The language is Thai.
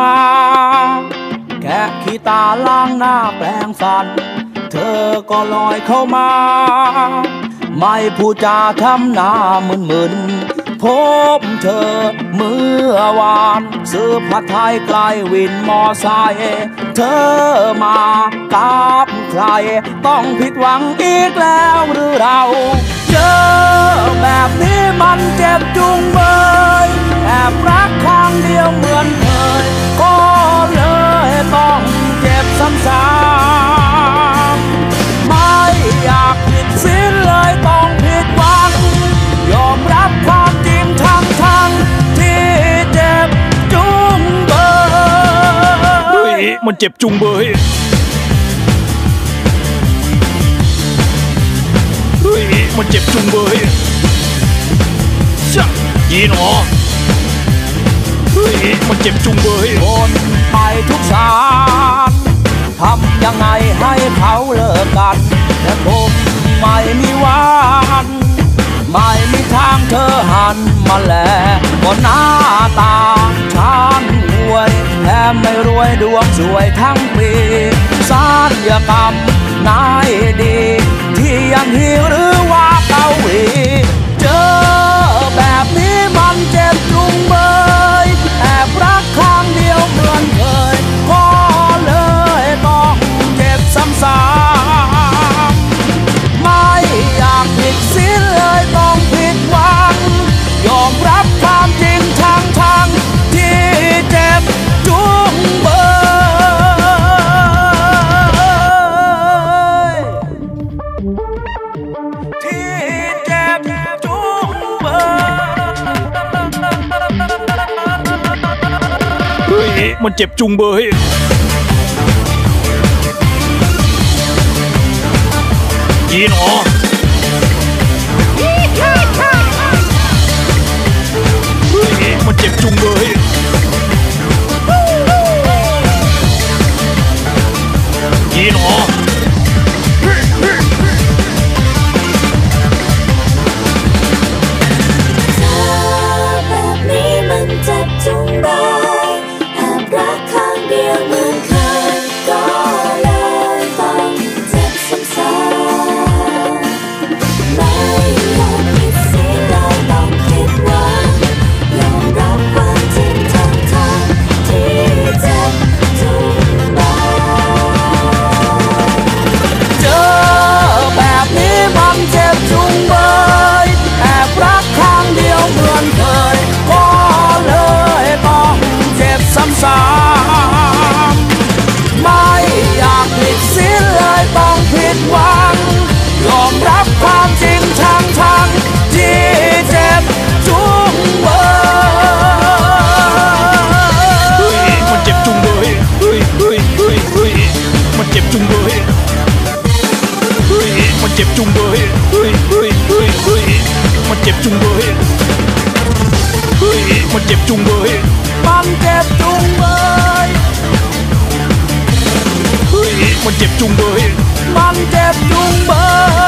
มา แค่ขี้ตาล้างหน้าแปลงฟัน เธอก็ลอยเข้ามา ไม่พูดจาทำหน้ามึนมึนพบเธอเมื่อวานซื้อผัดไทยไกลวินมอไซค์เธอมากับใคร ต้องผิดหวังอีกแล้วหรือเรา เจอแบบนี้ มันเจ็บจุงเบยเฮ้ยมันเจ็บจุงเบยชะยีหนอเฮ้ยมันเจ็บจุงเบยโอนไปทุกสารทำยังไงให้เขาเลิกกันแต่ผมไม่มีวันไม่มีทางเธอหันมาแลก็หน้าตา มไม่รวยดวงสวยทั้งปีสางยกรรมนายดี ที่ยังหิว มันเจ็บจุงเบยยีหนอเฮ้ยมันเจ็บจุงเบยยี เจ็บจุงเบยเฮ้ยมันเจ็บจุงเบยมันเจ็บจุงเบยเฮ้ยมันเจ็บจุงเบยมันเจ็บจุงเบย